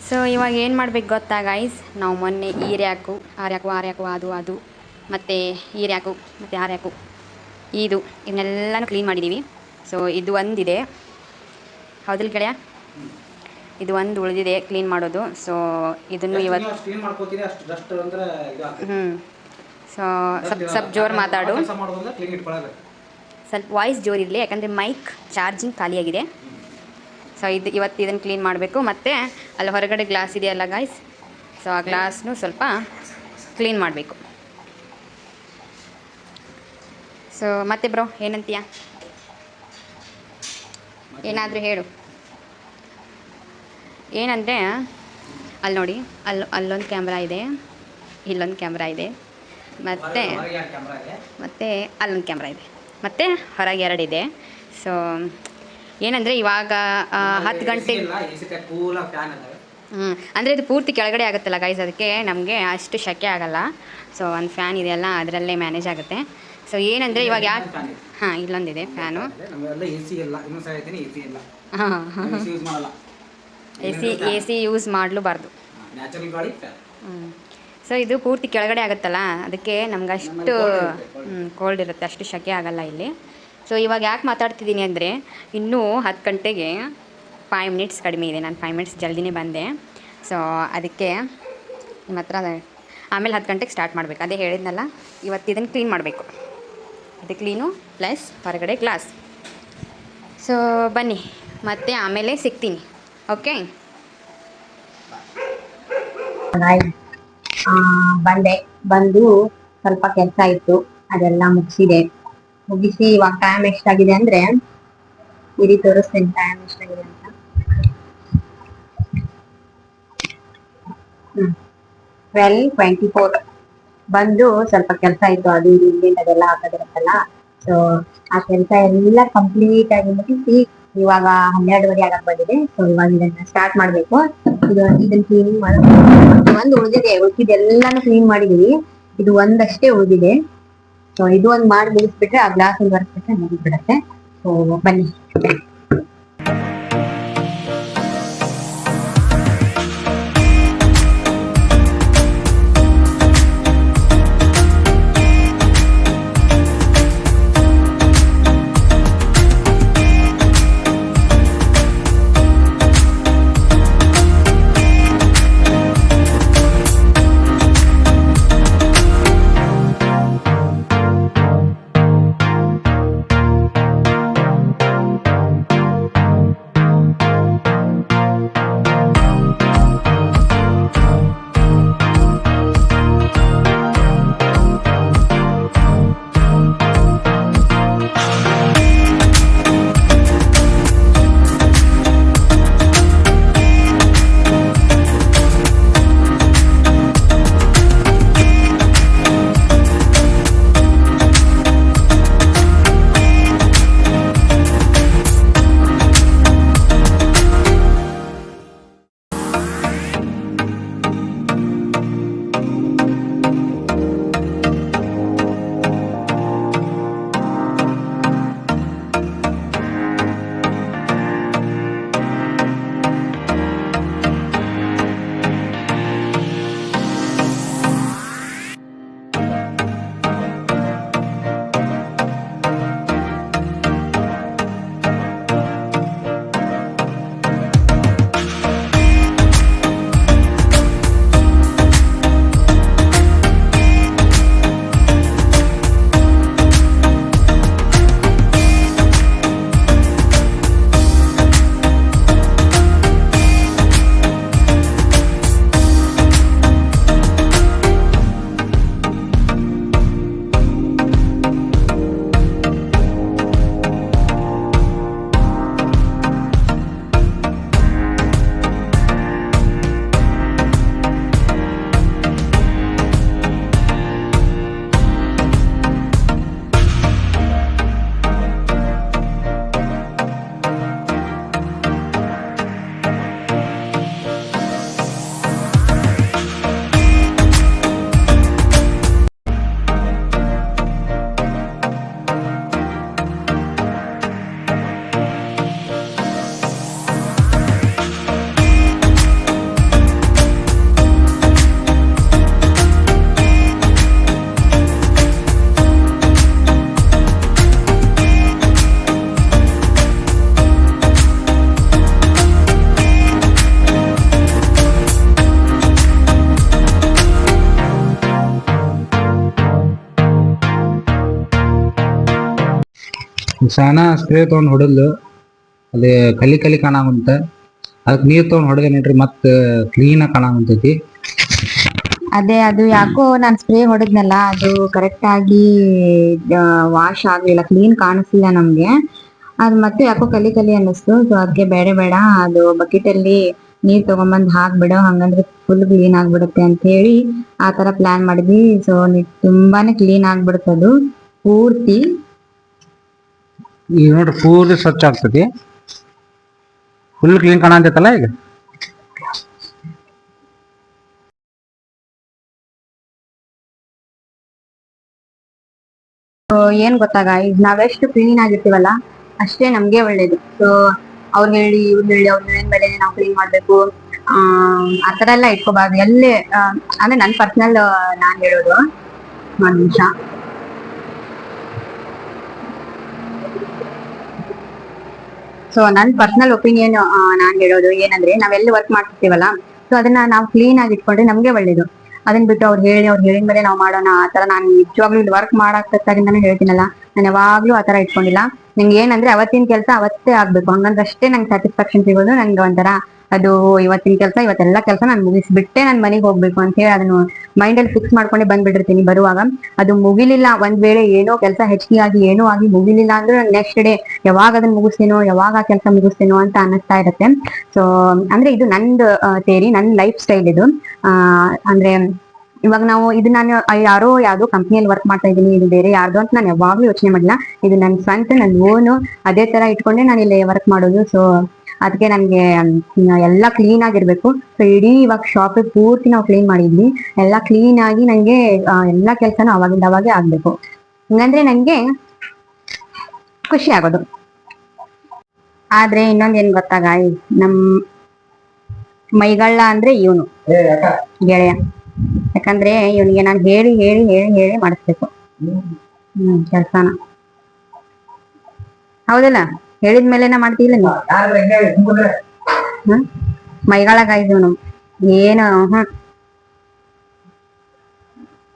ಸೊ ಇವಾಗ ಏನು ಮಾಡ್ಬೇಕು ಗೊತ್ತಾ ಗೈಸ್ ನಾವು ಮೊನ್ನೆ ಈರ್ಯಾಕು ಆರ್ಯಾಕು ಆರ್ಯಾಕು ಅದು ಅದು ಮತ್ತು ಈರ್ಯಾಕು ಮತ್ತು ಆರ್ಯಾಕು ಇದು ಇದನ್ನೆಲ್ಲನೂ ಕ್ಲೀನ್ ಮಾಡಿದ್ದೀವಿ ಸೊ ಇದು ಒಂದಿದೆ. ಹೌದಿಲ್ಲ ಗೆಳೆಯ? ಇದು ಒಂದು ಉಳಿದಿದೆ ಕ್ಲೀನ್ ಮಾಡೋದು. ಸೊ ಇದನ್ನು ಇವತ್ತು. ಹ್ಞೂ ಸೊ ಸ್ವಲ್ಪ ಸ್ವಲ್ಪ ಜೋರು ಮಾತಾಡು. ಸ್ವಲ್ಪ ವಾಯ್ಸ್ ಜೋರಿರಲಿ ಯಾಕಂದರೆ ಮೈಕ್ ಚಾರ್ಜಿಂಗ್ ಖಾಲಿಯಾಗಿದೆ. ಸೊ ಇದು ಇವತ್ತು ಇದನ್ನು ಕ್ಲೀನ್ ಮಾಡಬೇಕು. ಮತ್ತು ಅಲ್ಲಿ ಹೊರಗಡೆ ಗ್ಲಾಸ್ ಇದೆಯಲ್ಲ ಗಾಯ್ಸ್ ಸೊ ಆ ಗ್ಲಾಸ್ನು ಸ್ವಲ್ಪ ಕ್ಲೀನ್ ಮಾಡಬೇಕು. ಸೊ ಮತ್ತೆ ಬ್ರೋ ಏನಂತೀಯ? ಏನಾದರೂ ಹೇಳು. ಏನಂದರೆ ಅಲ್ಲಿ ನೋಡಿ ಅಲ್ಲಿ ಅಲ್ಲೊಂದು ಕ್ಯಾಮ್ರಾ ಇದೆ. ಇಲ್ಲೊಂದು ಕ್ಯಾಮ್ರಾ ಇದೆ. ಮತ್ತು ಮತ್ತು ಅಲ್ಲೊಂದು ಕ್ಯಾಮ್ರಾ ಇದೆ. ಮತ್ತು ಹೊರಗೆ ಎರಡಿದೆ. ಸೊ ಏನಂದರೆ ಇವಾಗ ಹತ್ತು ಗಂಟೆ ಹ್ಞೂ ಅಂದರೆ ಇದು ಪೂರ್ತಿ ಕೆಳಗಡೆ ಆಗುತ್ತಲ್ಲ ಗೈಸ್ ಅದಕ್ಕೆ ನಮಗೆ ಅಷ್ಟು ಶಕೆ ಆಗಲ್ಲ. ಸೊ ಒಂದು ಫ್ಯಾನ್ ಇದೆಯಲ್ಲ ಅದರಲ್ಲೇ ಮ್ಯಾನೇಜ್ ಆಗುತ್ತೆ. ಸೊ ಏನಂದರೆ ಇವಾಗ ಯಾಕೆ ಹಾಂ ಇಲ್ಲೊಂದಿದೆ fan A C A C use ಮಾಡಲೂಬಾರ್ದು. So ಇದು ಪೂರ್ತಿ ಕೆಳಗಡೆ ಆಗುತ್ತಲ್ಲ ಅದಕ್ಕೆ ನಮ್ಗೆ ಅಷ್ಟು. ಕೋಲ್ಡ್ ಇರುತ್ತೆ ಅಷ್ಟು ಶಕೆ ಆಗಲ್ಲ ಇಲ್ಲಿ. ಸೊ ಇವಾಗ ಯಾಕೆ ಮಾತಾಡ್ತಿದ್ದೀನಿ ಅಂದರೆ, ಇನ್ನೂ ಹತ್ತು ಗಂಟೆಗೆ ಫೈವ್ ಮಿನಿಟ್ಸ್ ಕಡಿಮೆ ಇದೆ. ನಾನು ಫೈವ್ ಮಿನಿಟ್ಸ್ ಜಲ್ದಿನೇ ಬಂದೆ. ಸೊ ಅದಕ್ಕೆ ನಿಮ್ಮ ಹತ್ರ ಆಮೇಲೆ ಹತ್ತು ಗಂಟೆಗೆ ಸ್ಟಾರ್ಟ್ ಮಾಡಬೇಕು. ಅದೇ ಹೇಳಿದ್ನಲ್ಲ, ಇವತ್ತು ಇದನ್ನು ಕ್ಲೀನ್ ಮಾಡಬೇಕು. ಇದು ಕ್ಲೀನು ಪ್ಲಸ್ ಹೊರಗಡೆ ಗ್ಲಾಸ್ ಸೊ ಬನ್ನಿ. ಮತ್ತೆ ಆಮೇಲೆ ಸಿಗ್ತೀನಿ. ಓಕೆ ಬಂದೆ. ಬಂದು ಸ್ವಲ್ಪ ಕೆಲಸ ಇತ್ತು. ಅದೆಲ್ಲ ಮುಗಿಸಿದೆ. ಮುಗಿಸಿ ಇವಾಗ ಟೈಮ್ ಎಷ್ಟಾಗಿದೆ ಅಂದ್ರೆ, ಇರಿ ತೋರಿಸ್ತೇನೆ ಟೈಮ್ ಎಷ್ಟಾಗಿದೆ ಅಂತ. ಟ್ವೆಲ್ ಟ್ವೆಂಟಿ ಫೋರ್ ಬಂದು ಸ್ವಲ್ಪ ಕೆಲಸ ಇತ್ತು, ಅದು ಇಂಡಿಯನ್ ಅದೆಲ್ಲ ಹಾಕೋದಿರುತ್ತಲ್ಲ ಸೊ ಆ ಕೆಲಸ ಎಲ್ಲ ಕಂಪ್ಲೀಟ್ ಆಗಿ ಮುಗಿಸಿ, ಇವಾಗ ಹನ್ನೆರಡುವರೆ ಆಗಕ್ ಬಂದಿದೆ. ಸೊ ಇವಾಗ ಇದನ್ನ ಸ್ಟಾರ್ಟ್ ಮಾಡ್ಬೇಕು. ಇದು ಇದನ್ನ ಕ್ಲೀನಿಂಗ್ ಮಾಡಿ. ಒಂದು ಉಳಿದಿದೆ, ಉಳಿದಿದ್ದೆಲ್ಲಾನು ಕ್ಲೀನ್ ಮಾಡಿದೀವಿ. ಇದು ಒಂದಷ್ಟೇ ಉಳಿದಿದೆ. ಸೊ ಇದು ಒಂದ್ ಮಾಡಿ ಮುಗಿಸ್ಬಿಟ್ರೆ ಆ ಗ್ಲಾಸ್ ಒಂದು ಬರ್ಸ್ಬಿಟ್ರೆ ಮುಗಿದ್ಬಿಡತ್ತೆ. ಸೊ ಬನ್ನಿ. ಸಾನ ಸ್ಪ್ರೇ ತೊಗೊಂಡ್ ಹೊಡದ್ಲು. ಅಲ್ಲಿ ಕಲಿ ಕಲಿ ಕಾಣಾಗುಂತ ಅದಕ್ಕೆ ನೀರ್ ತೊಗೊಂಡ್ ಹೊಡೆದೆ ನೋಡ್ರಿ ಮತ್ತ ಕ್ಲೀನ್ ಆಗಿ ಕಾಣಾಗುಂತೈತಿ ಅದೇ ಅದು ಯಾಕೋ ನಾನ್ ಸ್ಪ್ರೇ ಹೊಡೆದ್ನಲ್ಲ, ಅದು ಕರೆಕ್ಟ್ ಆಗಿ ವಾಶ್ ಆಗ್ಲಿಲ್ಲ ಕ್ಲೀನ್ ಕಾಣಿಸ್ಲಿಲ್ಲ ನಮ್ಗೆ. ಅದು ಮತ್ತೆ ಯಾಕೋ ಕಲಿ ಕಲಿ ಅನ್ನಿಸ್ತು ಸೊ ಅದಕ್ಕೆ ಬೇಡ ಬೇಡ, ಅದು ಬಕೆಟ್ ಅಲ್ಲಿ ನೀರ್ ತಗೊಂಬಂದ್ ಹಾಕ್ಬಿಡೋ, ಹಂಗಂದ್ರೆ ಫುಲ್ ಕ್ಲೀನ್ ಆಗ್ಬಿಡುತ್ತೆ ಅಂತ ಹೇಳಿ ಆ ತರ ಪ್ಲಾನ್ ಮಾಡಿದ್ವಿ. ಸೊ ತುಂಬಾನೇ ಕ್ಲೀನ್ ಆಗ್ಬಿಡುತ್ತದು ಪೂರ್ತಿ. ಈಗ ನೋಡ್ರಿ ಪೂರ್ತಿ ಸ್ವಚ್ಛ ಆಗ್ತತಿ. ಫುಲ್ ಕ್ಲೀನ್ ಕಾಣತೈತಲ್ಲ ಈಗ? ಏನ್ ಗೊತ್ತಾಗ? ಈಗ ನಾವೆಷ್ಟು ಕ್ಲೀನ್ ಆಗಿರ್ತೀವಲ್ಲ, ಅಷ್ಟೇ ನಮ್ಗೆ ಒಳ್ಳೇದು. ಸೊ ಅವ್ರು ಹೇಳಿ, ಇವ್ರು ಹೇಳಿ, ಅವ್ರು ಹೇಳಿದ ಮೇಲೆ ನಾವು ಕ್ಲೀನ್ ಮಾಡ್ಬೇಕು. ಆ ಆತರ ಎಲ್ಲ ಇಟ್ಕೋಬಾರ್ದು. ಎಲ್ಲೇ ಅಂದ್ರೆ ನನ್ ಪರ್ಸನಲ್ ನಾನ್ ಹೇಳೋದು. ಒಂದ್ ನಿಮಿಷ. ಸೊ ನನ್ ಪರ್ಸನಲ್ ಒಪಿನಿಯನ್ ನಾನ್ ಹೇಳೋದು ಏನಂದ್ರೆ ನಾವೆಲ್ಲಿ ವರ್ಕ್ ಮಾಡ್ತಿರ್ತೀವಲ್ಲ ಸೊ ಅದನ್ನ ನಾವು ಕ್ಲೀನ್ ಆಗಿ ಇಟ್ಕೊಂಡ್ರೆ ನಮ್ಗೆ ಒಳ್ಳೇದು. ಅದನ್ನ ಬಿಟ್ಟು ಅವ್ರು ಹೇಳಿ, ಅವ್ರು ಹೇಳಿದ ಮೇಲೆ ನಾವು ಮಾಡೋಣ, ಆ ತರ ನಾನು ನಿಜವಾಗ್ಲೂ ಇಲ್ಲಿ ವರ್ಕ್ ಮಾಡಾಕತ್ತಾಗಿಂದಾನೆ ಹೇಳ್ತೀನಲ್ಲ, ನಾನು ಯಾವಾಗ್ಲೂ ಆ ತರ ಇಟ್ಕೊಂಡಿಲ್ಲ. ನಂಗೆ ಏನಂದ್ರೆ ಅವತ್ತಿನ ಕೆಲಸ ಅವತ್ತೇ ಆಗ್ಬೇಕು, ಹಂಗಂದ್ರೆ ಅಷ್ಟೇ ನಂಗೆ ಸ್ಯಾಟಿಸ್ಫ್ಯಾಕ್ಷನ್ ಸಿಗೋದು ನಂಗೆ ಒಂಥರ ಅದು ಇವತ್ತಿನ ಕೆಲಸ, ಇವತ್ತೆಲ್ಲ ಕೆಲಸ ನಾನು ಮುಗಿಸ್ಬಿಟ್ಟೆ, ನಾನು ಮನೆಗೆ ಹೋಗ್ಬೇಕು ಅಂತ ಹೇಳಿ ಅದನ್ನು ಮೈಂಡ್ ಅಲ್ಲಿ ಫಿಕ್ಸ್ ಮಾಡ್ಕೊಂಡೆ ಬಂದ್ಬಿಟ್ಟಿರ್ತೀನಿ ಬರುವಾಗ. ಅದು ಮುಗಿಲಿಲ್ಲ, ಒಂದ್ ವೇಳೆ ಏನೋ ಕೆಲಸ ಹೆಚ್ಚಿಗೆ ಆಗಿ, ಏನೋ ಆಗಿ ಮುಗಿಲಿಲ್ಲ ಅಂದ್ರೆ ನೆಕ್ಸ್ಟ್ ಡೇ ಯಾವಾಗ ಅದನ್ನ ಮುಗಿಸ್ತೀನೋ, ಯಾವಾಗ ಆ ಕೆಲಸ ಮುಗಿಸ್ತೀನೋ ಅಂತ ಅನ್ನಿಸ್ತಾ ಇರುತ್ತೆ. ಸೊ ಅಂದ್ರೆ ಇದು ನಂದು ತೇರಿ ನನ್ನ ಲೈಫ್ ಸ್ಟೈಲ್ ಇದು. ಆ, ಅಂದ್ರೆ ಇವಾಗ ನಾವು ಇದು ನಾನು ಯಾರೋ ಯಾವ್ದೋ ಕಂಪ್ನಿಯಲ್ಲಿ ವರ್ಕ್ ಮಾಡ್ತಾ ಇದ್ದೀನಿ, ಇದು ಬೇರೆ ಯಾರ್ದು ಅಂತ ನಾನು ಯಾವಾಗ್ಲೂ ಯೋಚನೆ ಮಾಡಿಲ್ಲ ಇದು ನನ್ನ ಸ್ವಂತ ನನ್ನ ಓನು ಅದೇ ತರ ಇಟ್ಕೊಂಡೆ ನಾನು ಇಲ್ಲಿ ವರ್ಕ್ ಮಾಡೋದು. ಸೊ ಅದಕ್ಕೆ ನನಗೆ ಎಲ್ಲ ಕ್ಲೀನ್ ಆಗಿರ್ಬೇಕು. ಸೊ ಇಡೀ ಇವಾಗ ಶಾಪ್ ಪೂರ್ತಿ ನಾವು ಕ್ಲೀನ್ ಮಾಡಿದ್ವಿ. ಎಲ್ಲ ಕ್ಲೀನ್ ಆಗಿ ನಂಗೆ ಎಲ್ಲಾ ಕೆಲಸನೂ ಅವಾಗಿಂದ ಅವಾಗೆ ಆಗ್ಬೇಕು. ಹಂಗಂದ್ರೆ ನಂಗೆ ಖುಷಿ ಆಗೋದು. ಆದ್ರೆ ಇನ್ನೊಂದೇನ್ ಗೊತ್ತಾ ಗಾಯ್ ನಮ್ ಮೈಗಳ್ಳ ಅಂದ್ರೆ ಇವನು. ಗೆಳೆಯ. ಯಾಕಂದ್ರೆ ಇವನಿಗೆ ನಾನು ಹೇಳಿ ಹೇಳಿ ಹೇಳಿ ಹೇಳಿ ಮಾಡಿಸ್ಬೇಕು. ಹ್ಮ್, ಕೆಲ್ಸಾನ. ಹೌದಲ್ಲ? ಹೇಳಿದ್ಮೇಲೆ ನಾ ಮಾಡ್ತಿಲ್ಲ ನೀವು ಹ್ಮ್ ಏನು ಹ್ಮ್.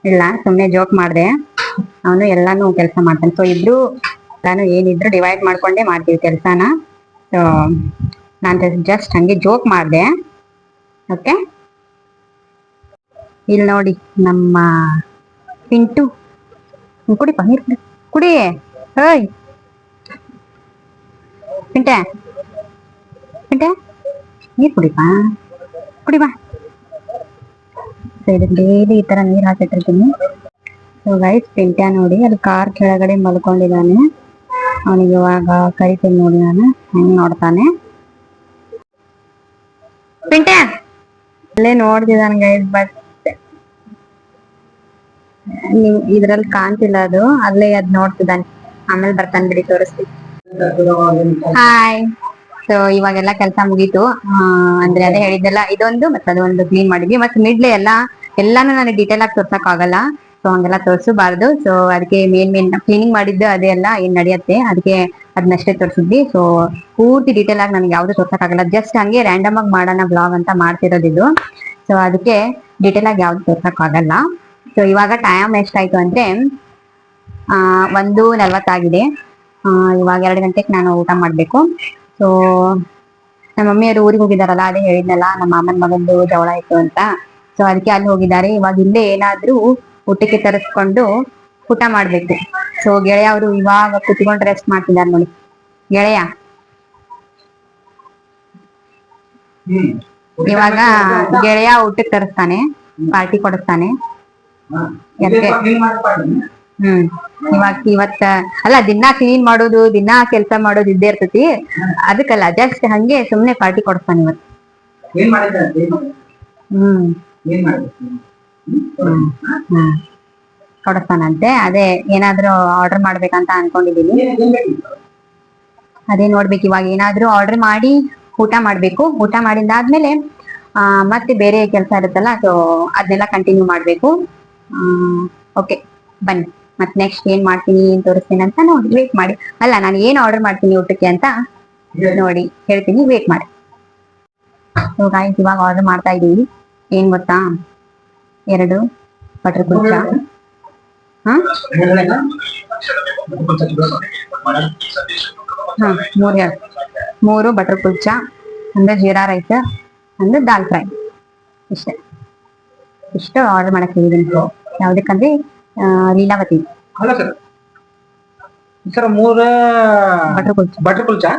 ಇಲ್ಲ ಸುಮ್ನೆ ಜೋಕ್ ಮಾಡ್ದೆ. ಅವನು ಎಲ್ಲಾನು ಕೆಲಸ ಮಾಡ್ತಾನೆ. ಸೊ ಇಬ್ರು ನಾನು ಏನಿದ್ರು ಡಿವೈಡ್ ಮಾಡ್ಕೊಂಡೇ ಮಾಡ್ತೀವಿ ಕೆಲಸನ. ಸೊ ನಾನು ಜಸ್ಟ್ ಹಂಗೆ ಜೋಕ್ ಮಾಡ್ದೆ. ಓಕೆ ಇಲ್ಲಿ ನೋಡಿ ನಮ್ಮ ಪಿಂಟು. ಕುಡಿ ಪನ್ನೀರ್ ನೀರು ಕುಡಿ. ಕುಡಿ. ಹೇಯ್ ಪಿಂಟೆ? ಪಿಂಟೆ? ನೀರು ಕುಡಿಪಾ ಕುಡಿಬಾ ಸೊ ಡೈಲಿ ಈ ತರ ನೀರು ಹಾಕಿಟ್ಟಿರ್ತೀನಿ. ಸೊ ಗೈಸ್ ಪಿಂಟ್ಯ ನೋಡಿ, ಅಲ್ಲಿ ಕಾರ್ ಕೆಳಗಡೆ ಮಲ್ಕೊಂಡಿದ್ದಾನೆ. ಅವನಿಗೆ ಇವಾಗ ಕರಿತೀನಿ ನೋಡಿ ನಾನು, ಹೆಂಗ್ ನೋಡ್ತಾನೆ. ಪಿಂಟ್ಯ ಅಲ್ಲೇ ನೋಡ್ತಿದ್ದಾನೆ ಗೈಸ್ ಬಟ್ ನಿಮ್ ಇದ್ರಲ್ಲಿ ಕಾಣ್ತಿಲ್ಲ ಅದು. ಅಲ್ಲೇ ಅದ್ ನೋಡ್ತಿದ್ದಾನೆ. ಆಮೇಲೆ ಬರ್ತಾನೆ ಬಿಡಿ ತೋರಿಸ್ತೀನಿ. ಹಾಯ್ ಸೊ ಇವಾಗೆಲ್ಲ ಕೆಲಸ ಮುಗೀತು. ಅಂದ್ರೆ ಅದೇ ಹೇಳಿದ್ದೆಲ್ಲ ಇದೊಂದು, ಮತ್ತೆ ಅದೊಂದು ಕ್ಲೀನ್ ಮಾಡಿದ್ವಿ. ಮತ್ತೆ ಮಿಡ್ಲೆ ಎಲ್ಲ, ಎಲ್ಲಾನು ನನಗೆ ಡೀಟೇಲ್ ಆಗಿ ತೋರ್ಸಕ್ ಆಗಲ್ಲ. ಸೊ ಹಂಗೆಲ್ಲ ತೋರಿಸಬಾರ್ದು. ಸೊ ಅದಕ್ಕೆ ಮೇನ್ ಮೇನ್ ಕ್ಲೀನಿಂಗ್ ಮಾಡಿದ್ದು ಅದೆಲ್ಲ ಏನ್ ನಡೆಯುತ್ತೆ, ಅದಕ್ಕೆ ಅದನ್ನಷ್ಟೇ ತೋರಿಸಿದ್ವಿ. ಸೊ ಪೂರ್ತಿ ಡೀಟೇಲ್ ಆಗಿ ನನಗೆ ಯಾವ್ದು ತೋರ್ಸಕ್ ಆಗಲ್ಲ. ಜಸ್ಟ್ ಹಂಗೆ ರ್ಯಾಂಡಮ್ ಆಗಿ ಮಾಡೋಣ ಬ್ಲಾಗ್ ಅಂತ ಮಾಡ್ತಿರೋದು ಇದು. ಸೊ ಅದಕ್ಕೆ ಡೀಟೇಲ್ ಆಗಿ ಯಾವ್ದು ತೋರ್ಸಕ್ ಆಗಲ್ಲ. ಸೊ ಇವಾಗ ಟೈಮ್ ಎಷ್ಟಾಯ್ತು ಅಂದ್ರೆ ಒಂದು ನಲ್ವತ್ತಾಗಿದೆ. ಇವಾಗ ಎರಡು ಗಂಟೆಗೆ ನಾನು ಊಟ ಮಾಡಬೇಕು. ಸೊ ನಮ್ಮ ಮಮ್ಮಿಯವರು ಊರಿಗೆ ಹೋಗಿದಾರಲ್ಲ ಅದೇ ಹೇಳಿದ್ನಲ್ಲ ನಮ್ಮ ಮಾಮನ ಮಗಂದು ಜವಳ ಇತ್ತು ಅಂತ. ಸೊ ಅದಕ್ಕೆ ಅಲ್ಲಿ ಹೋಗಿದ್ದಾರೆ. ಇವಾಗ ಇಲ್ಲೇ ಏನಾದ್ರೂ ಊಟಕ್ಕೆ ತರಿಸ್ಕೊಂಡು ಊಟ ಮಾಡ್ಬೇಕು. ಸೊ ಗೆಳೆಯ ಅವರು ಇವಾಗ ಕುತ್ಕೊಂಡು ರೆಸ್ಟ್ ಮಾಡ್ತಿದ್ದಾರೆ ನೋಡಿ. ಗೆಳೆಯ? ಇವಾಗ ಗೆಳೆಯ ಊಟಕ್ಕೆ ತರಿಸ್ತಾನೆ ಪಾರ್ಟಿ ಕೊಡಿಸ್ತಾನೆ. ಹ್ಮ್. ಇವಾಗ ಇವತ್ತ ಅಲ್ಲ ದಿನಾ ಕ್ಲೀನ್ ಮಾಡೋದು ದಿನಾ ಕೆಲಸ ಮಾಡೋದು ಇದ್ದೇ ಇರ್ತೈತಿ. ಅದಕ್ಕಲ್ಲ ಜಸ್ಟ್ ಹಂಗೆ ಸುಮ್ನೆ ಪಾರ್ಟಿ ಕೊಡ್ತಾನೆ ಇವತ್ತು. ಹ್ಮ್. ಹ್ಮ್ ಕೊಡಿಸ್ತಾನಂತೆ. ಅದೇ ಏನಾದ್ರೂ ಆರ್ಡರ್ ಮಾಡ್ಬೇಕಂತ ಅನ್ಕೊಂಡಿದೀನಿ. ಅದೇ ನೋಡ್ಬೇಕು ಇವಾಗ ಏನಾದ್ರೂ ಆರ್ಡರ್ ಮಾಡಿ ಊಟ ಮಾಡ್ಬೇಕು. ಊಟ ಮಾಡಿದಾದ್ಮೇಲೆ ಆ ಮತ್ತೆ ಬೇರೆ ಕೆಲಸ ಇರುತ್ತಲ್ಲ ಸೊ ಅದನ್ನೆಲ್ಲ ಕಂಟಿನ್ಯೂ ಮಾಡ್ಬೇಕು. ಓಕೆ ಬನ್ನಿ. ಮತ್ತೆ ನೆಕ್ಸ್ಟ್ ಏನ್ ಮಾಡ್ತೀನಿ ಏನ್ ತೋರಿಸ್ತೀನಿ ಅಂತ ನೋಡಿ ವೇಟ್ ಮಾಡಿ. ಅಲ್ಲ ನಾನು ಏನ್ ಆರ್ಡರ್ ಮಾಡ್ತೀನಿ ಊಟಕ್ಕೆ ಅಂತ ನೋಡಿ ಹೇಳ್ತೀನಿ ವೇಟ್ ಮಾಡಿ. ಗಾಯ್ಸ್ ಇವಾಗ ಆರ್ಡರ್ ಮಾಡ್ತಾ ಇದೀವಿ ಏನ್ ಗೊತ್ತಾ? ಎರಡು ಬಟರ್ ಕುಲ್ಚಾ. ಹಾ? ಹಾ ಮೂರು ಮೂರು ಬಟರ್ ಕುಲ್ಚಾ ಒಂದು ಜೀರಾ ರೈಸ್ ಒಂದು ದಾಲ್ ಫ್ರೈ ಇಷ್ಟ. ಇಷ್ಟು ಆರ್ಡರ್ ಮಾಡಕ್ ಹೇಳಿದ್ದೀನಿ. ಯಾವ್ದಕ್ಕಂದ್ರೆ ಲೀಲಾವತಿ. ಅಲ್ಲ ಸರ್. ಸರ್ ಮೂರ ಬಟರ್ ಕುಲ್ಚಾ. ಬಟರ್ ಕುಲ್ಚಾ?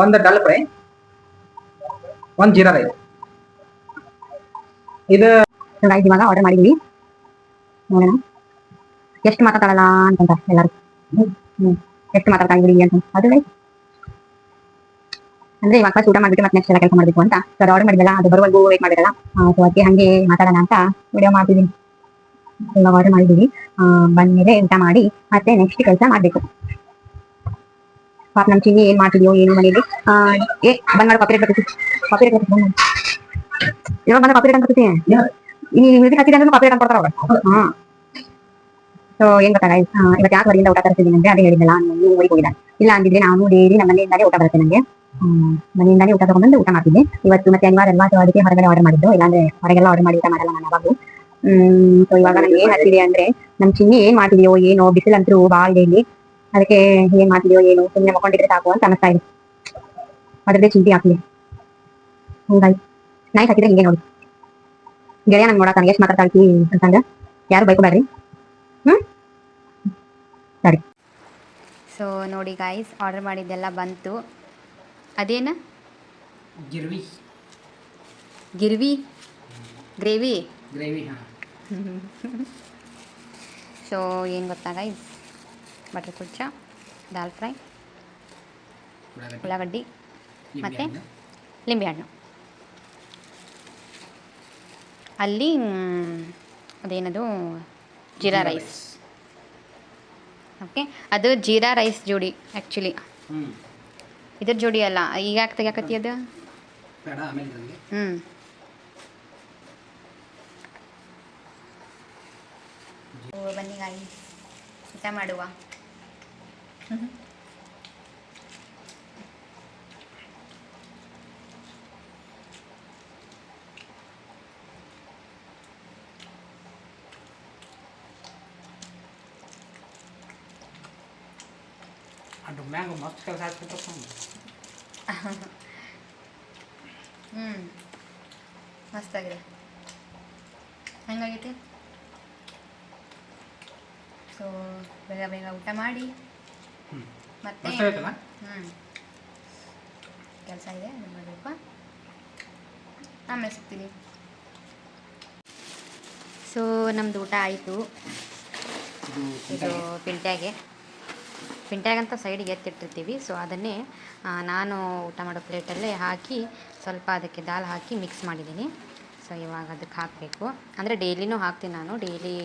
ಒಂದು ಡಲ್ ಫ್ರೈ ಒಂದು ಜೀರಾ ರೈಸ್. ಇದು guys, ಇವಾಗ ಆರ್ಡರ್ ಮಾಡಿದೀವಿ ನೋಡೋಣ. ಎಷ್ಟು ಮಾತಾಡಲ್ಲ ಅಂತ ಎಲ್ಲರೂ. ಹ್ಮ್ ಎಷ್ಟು ಮಾತಾಡ್ತಾ ಇದ್ದೀವಿ ಅಂತ. ಅದು. ಅಂದ್ರೆ ಇವಾಗ ಫಸ್ಟ್ ಊಟ ಮಾಡ್ಬಿಟ್ಟು ಮತ್ತೆ ನೆಕ್ಸ್ಟ್ ಎಲ್ಲ ಕೆಲಸ ಮಾಡ್ಬೇಕು ಅಂತ. ಸರ್ ಆರ್ಡರ್ ಮಾಡಿದಲ್ಲ ಅದು ಬರುವವರೆಗೂ ವೇಟ್ ಮಾಡಿರಲ್ಲ ಸೊ ಅದಕ್ಕೆ ಹಂಗೆ ಮಾತಾಡೋಣ ಅಂತ ವಿಡಿಯೋ ಮಾಡ್ತಿದ್ದೀನಿ ಮಾಡಿದೀವಿ ಆ, ಬಂದ್ಮೇಲೆ ಊಟ ಮಾಡಿ ಮತ್ತೆ ನೆಕ್ಸ್ಟ್ ಕೆಲಸ ಮಾಡಬೇಕು. ಪಾಪ ನಮ್ ಚಿನ್ನಿ ಏನ್ ಮಾಡ್ತಿದ್ಯೋ ಏನು ಮನೆಯಲ್ಲಿ. ಏ ಬಂದ್ ಮಾಡಿ ಕಾಪಿ ಬರ್ತೈತಿ. ಕಾಪಿ ಬರ್ತೈತಿ ಬಂದ್. ಇವಾಗ ಬಂದ ಕಾಪಿ ಬರ್ತೈತಿ ಈ ಮ್ಯೂಸಿಕ್ ಹಚ್ಚಿದ್ರೆ ಅಂದ್ರೆ ಕಾಪಿ ಕೊಡ್ತಾರ ಅವ್ರು. ಹಾ. ಸೊ ಏನ್ ಗೊತ್ತಾ guys, ಆ, ಇವತ್ತು ಯಾಕೆ ಹೊರಗಿಂದ ಊಟ ತರಿಸ್ತಿದ್ದೀನಿ ಅಂದ್ರೆ ಅದೇ ಹೇಳಿದ್ನಲ್ಲ ನೀವು ಊರಿಗೆ ಹೋಗಿದ್ದ ಇಲ್ಲ ಅಂದಿದ್ರೆ ನಾನು ಡೈಲಿ ನಮ್ಮ ಮನೆಯಿಂದಾನೇ ಊಟ ಬರುತ್ತೆ ನನಗೆ ಮನೆಯಿಂದಾನೇ ಊಟ ತಗೊಂಡ್ಬಂದು ಊಟ ಮಾಡ್ತೀನಿ ಇವತ್ತು ಮತ್ತೆ ಅನಿವಾರ್ಯ ಅಲ್ವಾ? ಅದಕ್ಕೆ ಹೊರಗಡೆ ಆರ್ಡರ್ ಮಾಡಿದ್ದು. ಇಲ್ಲಾಂದ್ರೆ ಹೊರಗೆಲ್ಲ ಆರ್ಡರ್ ಮಾಡಿ ಊಟ ಮಾಡಲ್ಲ ನಾನು ಯಾವಾಗೂ ಹ್ಮ್ ಸೊ ಇವಾಗ ನಂಗೆ ಏನ್ ಹತ್ತಿದೆ ಅಂದ್ರೆ ನಮ್ ಚಿನ್ನಿ ಏನ್ ಮಾಡ್ತಿದ್ಯೋ ಏನೋ ಬಿಸಿಲಂತರೂ ಭಾಳ ಇದೆ ಇಲ್ಲಿ ಅದಕ್ಕೆ ಏನ್ ಮಾಡ್ತಿದ್ಯೋ ಏನು ಸುಮ್ಮನೆ ಮಕ್ಕೊಂಡಿದ್ರೆ ಸಾಕು ಅಂತ ಅನಿಸ್ತಾ ಇದೆ. ಅದ್ರದ್ದೇ ಚಿಂತೆ ಆಗ್ತಿದೆ. ಹಂಗಾಗಿ ನೈಟ್ ಹಾಕಿದ್ರೆ ಹಿಂಗೆ ನೋಡಿ. ಗೆಳೆಯ ನಂಗೆ ನೋಡಕ್ಕೆ ಎಷ್ಟು ಮಾತಾಡ್ತಿ ಅಂತಂದ್ರೆ ಯಾರು ಬೈಕೋಬೇಡ್ರಿ ಹ್ಮ್? ಸರಿ. ಸೊ ನೋಡಿ ಗಾಯ್ಸ್ ಆರ್ಡರ್ ಮಾಡಿದ್ದೆಲ್ಲ ಬಂತು. ಅದೇನ? ಗಿರ್ವಿ. ಗಿರ್ವಿ? ಗ್ರೇವಿ? ಗ್ರೇವಿ ಹಾ. ಸೊ ಏನು ಗೊತ್ತಾ guys butter kulcha dal fry ಉಳ್ಳಾಗಡ್ಡಿ. ಮತ್ತೆ ಲಿಂಬೆಹಣ್ಣು ಅಲ್ಲಿ ಅದೇನದು ಜೀರಾ ರೈಸ್ ಓಕೆ ಅದು ಜೀರಾ ರೈಸ್ ಜೋಡಿ ಆ್ಯಕ್ಚುಲಿ ಇದರ ಜೋಡಿ ಅಲ್ಲ ಈಗ ಯಾಕೆ ತೆಗ್ಯಾಕತ್ತಿ ಅದು? ಹ್ಞೂ ಬನ್ನಿ ಗಾಯಿ ಊಟ ಮಾಡುವ. ಅದು ಮ್ಯಾಗ ಮಸ್ತ್ ಕೆಲಸ ಆಗ್ತಿತ್ತು ಹ್ಞೂ ಮಸ್ತಾಗಿದೆ ಹೆಂಗಾಗೈತಿ ಸೊ ಬೇಗ ಬೇಗ ಊಟ ಮಾಡಿ. ಮತ್ತೆ ಹ್ಞೂ ಕೆಲಸ ಇದೆ ಮಾಡಬೇಕು. ಆಮೇಲೆ ಸಿಗ್ತೀನಿ. ಸೊ ನಮ್ಮದು ಊಟ ಆಯಿತು. ಇದು ಇದು ಪಿಂಟ್ಯಾಗೆ ಪಿಂಟ್ಯಾಗಂತ ಸೈಡಿಗೆ ಎತ್ತಿಟ್ಟಿರ್ತೀವಿ. ಸೊ ಅದನ್ನೇ ನಾನು ಊಟ ಮಾಡೋ ಪ್ಲೇಟಲ್ಲೇ ಹಾಕಿ ಸ್ವಲ್ಪ ಅದಕ್ಕೆ ದಾಲ್ ಹಾಕಿ ಮಿಕ್ಸ್ ಮಾಡಿದ್ದೀನಿ. ಸೊ ಇವಾಗ ಅದಕ್ಕೆ ಹಾಕಬೇಕು. ಅಂದರೆ ಡೈಲಿನೂ ಹಾಕ್ತೀನಿ ನಾನು. ಡೈಲಿ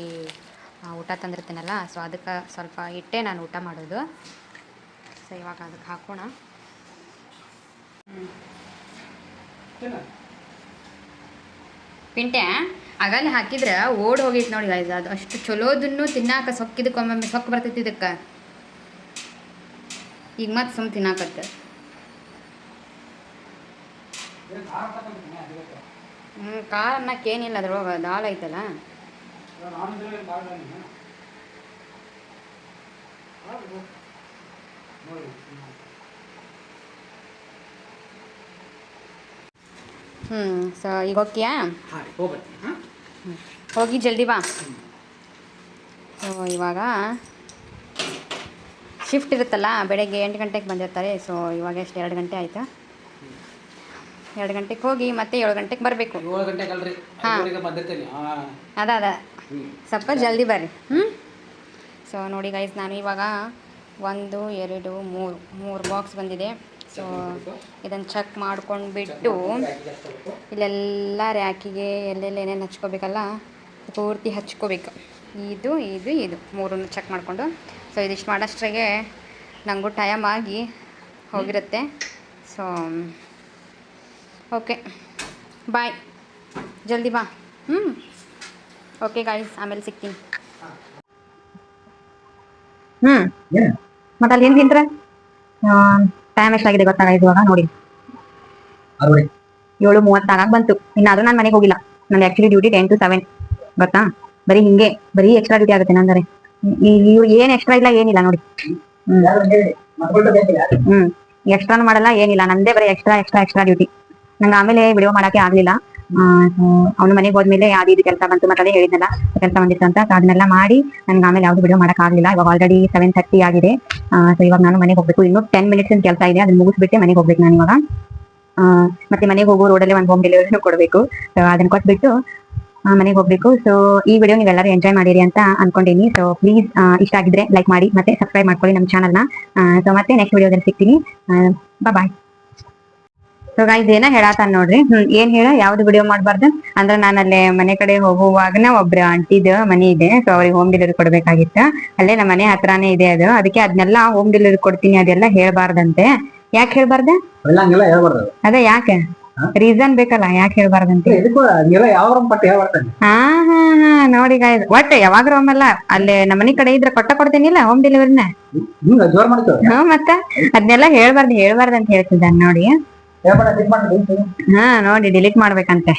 ಊಟ ತಂದಿರ್ತೀನಲ್ಲ ಸೊ ಅದಕ್ಕೆ ಸ್ವಲ್ಪ ಇಟ್ಟೆ ನಾನು ಊಟ ಮಾಡೋದು. ಸೊ ಇವಾಗ ಅದಕ್ಕೆ ಹಾಕೋಣ. ಪಿಂಟೆ ಆಗಲ್ಲ ಹಾಕಿದ್ರೆ ಓಡ್ ಹೋಗೈತೆ ನೋಡಿ ಗಾಯ್ಸ್ ಅದು ಅಷ್ಟು ಚಲೋದನ್ನು ತಿನ್ನಾಕ ಸೊಕ್ಕಿದಕ್ಕೆ ಒಮ್ಮೊಮ್ಮೆ ಸೊಕ್ಕ ಬರ್ತೈತಿ ಇದಕ್ಕೆ. ಈಗ ಮತ್ತೆ ಸುಮ್ ತಿನ್ನಾಕತ್ತ. ಹ್ಞೂ ಖಾರ ಅನ್ನಕ್ಕೆ ಏನಿಲ್ಲ ಅದ್ರೊಳಗೆ ದಾಲ್ ಐತಲ್ಲ. ಹ್ಮ್. ಹ್ಞೂ ಸೊ ಈಗ ಹೋಗ್ತೀಯಾ? ಹೋಗಿ ಜಲ್ದಿ ಬಾ. ಸೊ ಇವಾಗ ಶಿಫ್ಟ್ ಇರುತ್ತಲ್ಲ ಬೆಳಗ್ಗೆ ಎಂಟು ಗಂಟೆಗೆ ಬಂದಿರ್ತಾರೆ ಸೊ ಇವಾಗ ಎಷ್ಟು ಎರಡು ಗಂಟೆ ಆಯಿತಾ? ಎರಡು ಗಂಟೆಗೆ ಹೋಗಿ ಮತ್ತೆ ಏಳು ಗಂಟೆಗೆ ಬರಬೇಕು. ಏಳು ಗಂಟೆಗೆ ಅಲ್ರಿ ಹಾ. ಐದುವರೆಗೆ ಬಂದಿರ್ತೀನಿ ಹಾಂ. ಅದ ಅದ. ಸ್ವಲ್ಪ ಜಲ್ದಿ ಬರ್ರಿ. ಹ್ಞೂ ಸೊ ನೋಡಿ ಗೈಸ್ ನಾನು ಇವಾಗ ಒಂದು ಎರಡು ಮೂರು ಮೂರು ಬಾಕ್ಸ್ ಬಂದಿದೆ. ಸೊ ಇದನ್ನು ಚೆಕ್ ಮಾಡ್ಕೊಂಡು ಬಿಟ್ಟು ಇಲ್ಲೆಲ್ಲ ರ್ಯಾಕಿಗೆ ಎಲ್ಲೆಲ್ಲ ಏನೇನು ಹಚ್ಕೋಬೇಕಲ್ಲ ಪೂರ್ತಿ ಹಚ್ಕೋಬೇಕು. ಇದು ಇದು ಇದು ಮೂರನ್ನು ಚೆಕ್ ಮಾಡಿಕೊಂಡು. ಸೊ ಇದಿಷ್ಟು ಮಾಡೋಷ್ಟ್ರಿಗೆ ನನಗೂ ಟೈಮ್ ಆಗಿ ಹೋಗಿರುತ್ತೆ. ಸೊ ಓಕೆ ಬಾಯ್ ಜಲ್ದಿ ಬಾ. ಹ್ಞೂ ಓಕೆ ಗಾಯ್ಸ್ ಆಮೇಲೆ ಸಿಗ್ತೀನಿ ಹ್ಮ್. ಮತ್ತೆ ಅಲ್ಲಿ ಏನ್ ತಿಂತ್ರ ಟೈಮ್ ಎಷ್ಟಾಗಿದೆ ಗೊತ್ತಾಗ ಇವಾಗ? ನೋಡಿ. ಏಳು ಏಳು ಮೂವತ್ತಾಗ ಬಂತು. ಇನ್ನಾದ್ರೂ ನಾನು ಮನೆಗೆ ಹೋಗಿಲ್ಲ. ನಂದು actually duty ten to seven ಗೊತ್ತಾ? ಬರೀ ಹಿಂಗೆ ಬರೀ ಎಕ್ಸ್ಟ್ರಾ ಡ್ಯೂಟಿ ಆಗುತ್ತೆ ನಂದರೆ ಇವ್ರು ಏನ್ ಎಕ್ಸ್ಟ್ರಾ ಇಲ್ಲ ಏನಿಲ್ಲ ನೋಡಿ. ಹ್ಮ್. ಎಕ್ಸ್ಟ್ರಾನು ಮಾಡಲ್ಲ ಏನಿಲ್ಲ. ನಂದೇ ಬರೀ ಎಕ್ಸ್ಟ್ರಾ ಎಕ್ಸ್ಟ್ರಾ ಎಕ್ಸ್ಟ್ರಾ ಡ್ಯೂಟಿ ನಂಗೆ ಆಮೇಲೆ ವಿಡಿಯೋ ಮಾಡಕ್ಕೆ ಆಗ್ಲಿಲ್ಲ. ಅವನ ಮನೆಗೆ ಹೋದ್ಮೇಲೆ ಯಾವ್ದು ಇದು ಕೆಲಸ ಬಂತು ಮತ್ತೆ ಅದೇ ಹೇಳಿದ್ನಲ್ಲ, ಕೆಲಸ ಬಂದಿತ್ತು ಅಂತ ಅದನ್ನೆಲ್ಲ ಮಾಡಿ ನನ್ಗೆ ಆಮೇಲೆ ಯಾವ್ದು ವಿಡಿಯೋ ಮಾಡಕ್ ಆಗ್ಲಿಲ್ಲ. ಇವಾಗ ಆಲ್ರೆಡಿ ಸೆವೆನ್ ಥರ್ಟಿ ಆಗಿದೆ. ಸೊ ಇವಾಗ ನಾನು ಮನೆಗೆ ಹೋಗ್ಬೇಕು. ಇನ್ನೂ ಟೆನ್ ಮಿನಿಟ್ಸ್ ಕೆಲಸ ಇದೆ ಅದನ್ನ ಮುಗಿಸ್ಬಿಟ್ಟೆ ಮನೆಗೆ ಹೋಗ್ಬೇಕು ನಾನು ಇವಾಗ. ಮತ್ತೆ ಮನೆಗೆ ಹೋಗೋ ರೋಡಲ್ಲಿ ಒಂದು ಹೋಮ್ ಡೆಲಿವರಿನೂ ಕೊಡಬೇಕು. ಸೊ ಅದನ್ನ ಕೊಟ್ಬಿಟ್ಟು ಮನೆಗೆ ಹೋಗ್ಬೇಕು. ಸೊ ಈ ವಿಡಿಯೋ ನೀವೆಲ್ಲರೂ ಎಂಜಾಯ್ ಮಾಡಿರಿ ಅಂತ ಅನ್ಕೊಂಡಿನಿ. ಸೊ ಪ್ಲೀಸ್ ಇಷ್ಟ ಆಗಿದ್ರೆ ಲೈಕ್ ಮಾಡಿ, ಮತ್ತೆ ಸಬ್ಸ್ಕ್ರೈಬ್ ಮಾಡ್ಕೊಳ್ಳಿ ನಮ್ಮ ಚಾನಲ್ನ ಸೊ ಮತ್ತೆ ನೆಕ್ಸ್ಟ್ ವಿಡಿಯೋದಲ್ಲಿ ಸಿಗ್ತೀನಿ. ಬಾಯ್ ಗೈಸ್ ಏನ ಹೇಳತ್ತಾನ ನೋಡ್ರಿ. ಹ್ಮ್ ಏನ್ ಹೇಳ? ಯಾವ್ದು ವಿಡಿಯೋ ಮಾಡ್ಬಾರ್ದು? ಅಂದ್ರೆ ನಾನು ಅಲ್ಲೇ ಮನೆ ಕಡೆ ಹೋಗುವಾಗನ ಒಬ್ರ ಆಂಟಿದ ಮನೆ ಇದೆ. ಸೊ ಅವ್ರಿಗೆ ಹೋಮ್ ಡೆಲಿವರಿ ಕೊಡ್ಬೇಕಾಗಿತ್ತ. ಅಲ್ಲೇ ನಮ್ಮ ಮನೆ ಹತ್ರಾನೇ ಇದೆ ಅದು. ಅದಕ್ಕೆ ಅದನ್ನೆಲ್ಲ ಹೋಮ್ ಡೆಲಿವರಿ ಕೊಡ್ತೀನಿ ಅದೆಲ್ಲ ಹೇಳ್ಬಾರ್ದಂತೆ. ಯಾಕೆ ಹೇಳ್ಬಾರ್ದ? ಅದ ಯಾಕೆ? ರೀಸನ್ ಬೇಕಲ್ಲ ಯಾಕೆ ಹೇಳ್ಬಾರ್ದಂತೆ? ಹಾ ಹಾ ಹಾ ನೋಡಿ ಗಾಯ್ಸ್ ಒಟ್ಟೆ ಯಾವಾಗ್ರ ಒಮ್ಮೆಲ್ಲ ಅಲ್ಲೇ? ನಮ್ಮ ಮನೆ ಕಡೆ ಇದ್ರೆ ಕೊಟ್ಟ ಕೊಡ್ತೀನಿಲ್ಲ ಹೋಮ್ ಡೆಲಿವರಿನ ಹ್ಮ್ ಮತ್ತ? ಅದನ್ನೆಲ್ಲ ಹೇಳ್ಬಾರ್ದು ಹೇಳ್ಬಾರ್ದಂತ ಅಂತ ಹೇಳ್ತಿದ್ದಾನೆ ನೋಡಿ. ಹಾ, ನೋಡಿ ಡಿಲೀಟ್ ಮಾಡ್ಬೇಕಂತೆ.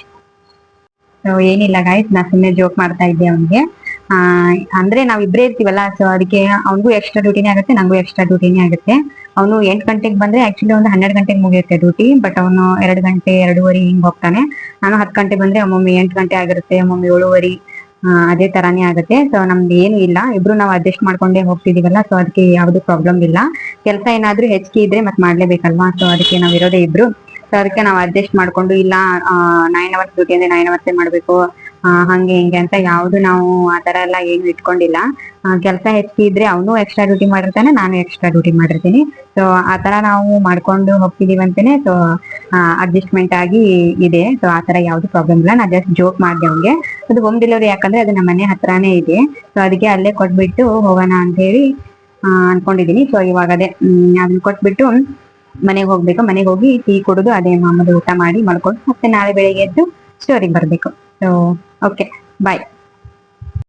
ಏನಿಲ್ಲ ಗಾಯ್ಸ್ ನಾ ಸುಮ್ಮನೆ ಜೋಕ್ ಮಾಡ್ತಾ ಇದ್ದೆ ಅವ್ನಿಗೆ. ಅಂದ್ರೆ ನಾವ್ ಇಬ್ರೇ ಇರ್ತೀವಲ್ಲ ಸೊ ಅದಕ್ಕೆ ಅವ್ನಿಗೂ ಎಕ್ಸ್ಟ್ರಾ ಡ್ಯೂಟಿನೇ ಆಗುತ್ತೆ, ನಂಗೂ ಎಕ್ಸ್ಟ್ರಾ ಡ್ಯೂಟಿನೇ ಆಗುತ್ತೆ. ಅವನು ಎಂಟು ಗಂಟೆಗೆ ಬಂದ್ರೆ ಆಕ್ಚುಲಿ ಒಂದು ಹನ್ನೆರಡು ಗಂಟೆಗೆ ಮುಗಿಯುತ್ತೆ ಡ್ಯೂಟಿ ಬಟ್ ಅವನು ಎರಡು ಗಂಟೆ, ಎರಡೂವರೆ ಹಿಂಗ್ ಹೋಗ್ತಾನೆ. ನಾನು ಹತ್ತು ಗಂಟೆ ಬಂದ್ರೆ ಒಮ್ಮೊಮ್ಮೆ ಎಂಟು ಗಂಟೆ ಆಗಿರುತ್ತೆ ಒಮ್ಮೊಮ್ಮೆ ಏಳುವರೆ ಅದೇ ತರಾನೇ ಆಗುತ್ತೆ. ಸೊ ನಮ್ದು ಏನು ಇಲ್ಲ. ಇಬ್ರು ನಾವು ಅಡ್ಜಸ್ಟ್ ಮಾಡ್ಕೊಂಡೇ ಹೋಗ್ತಿದೀವಲ್ಲ ಸೊ ಅದಕ್ಕೆ ಯಾವ್ದು ಪ್ರಾಬ್ಲಮ್ ಇಲ್ಲ. ಕೆಲಸ ಏನಾದ್ರೂ ಹೆಚ್ಚಿಗೆ ಇದ್ರೆ ಮತ್ತೆ ಮಾಡ್ಲೇಬೇಕಲ್ವಾ? ಸೊ ಅದಕ್ಕೆ ನಾವ್ ಇರೋದೇ ಇಬ್ರು. ಸೊ ಅದಕ್ಕೆ ನಾವು ಅಡ್ಜಸ್ಟ್ ಮಾಡ್ಕೊಂಡು, ಇಲ್ಲ ನೈನ್ ಅವರ್ಸ್ ಡ್ಯೂಟಿ ಅಂದ್ರೆ ನೈನ್ ಅವರ್ಸೇ ಮಾಡ್ಬೇಕು. ಹಂಗೆ ಹಿಂಗೆ ಅಂತ ಯಾವ್ದು ನಾವು ಆ ತರ ಎಲ್ಲ ಏನು ಇಟ್ಕೊಂಡಿಲ್ಲ. ಕೆಲಸ ಹೆಚ್ಚಿಗೆ ಇದ್ರೆ ಅವನು ಎಕ್ಸ್ಟ್ರಾ ಡ್ಯೂಟಿ ಮಾಡಿರ್ತಾನೆ, ನಾನು ಎಕ್ಸ್ಟ್ರಾ ಡ್ಯೂಟಿ ಮಾಡಿರ್ತೀನಿ. ಸೊ ಆತರ ತರ ನಾವು ಮಾಡ್ಕೊಂಡು ಹೋಗ್ತಿದೀವಿ ಅಂತಾನೆ ಸೊ ಅಡ್ಜಸ್ಟ್ಮೆಂಟ್ ಆಗಿ ಇದೆ. ಸೊ ಆತರ ತರ ಯಾವ್ದು ಪ್ರಾಬ್ಲಮ್ ಇಲ್ಲ. ನಾ ಜಸ್ಟ್ ಜೋಕ್ ಮಾಡಿದೆ ಅವ್ಗೆ ಅದು ಹೋಮ್ ಡೆಲಿವರಿ ಯಾಕಂದ್ರೆ ಅದು ನಮ್ಮ ಮನೆ ಹತ್ರನೇ ಇದೆ. ಸೊ ಅದಕ್ಕೆ ಅಲ್ಲೇ ಕೊಟ್ಬಿಟ್ಟು ಹೋಗೋಣ ಅಂತ ಹೇಳಿ ಅನ್ಕೊಂಡಿದೀನಿ. ಸೊ ಇವಾಗ ಅದೇ ಅದನ್ನ ಕೊಟ್ಬಿಟ್ಟು ಮನೆಗೆ ಹೋಗ್ಬೇಕು. ಮನೆಗೆ ಹೋಗಿ ಟೀ ಕುಡಿದು ಅದೇ ಮಾಮೂಲಿ ಊಟ ಮಾಡಿ ಮಾಡ್ಕೊಂಡು ಮತ್ತೆ ನಾಳೆ ಬೆಳಿಗ್ಗೆ ಎದ್ದು ಸ್ಟೋರಿಗೆ ಬರ್ಬೇಕು. So okay bye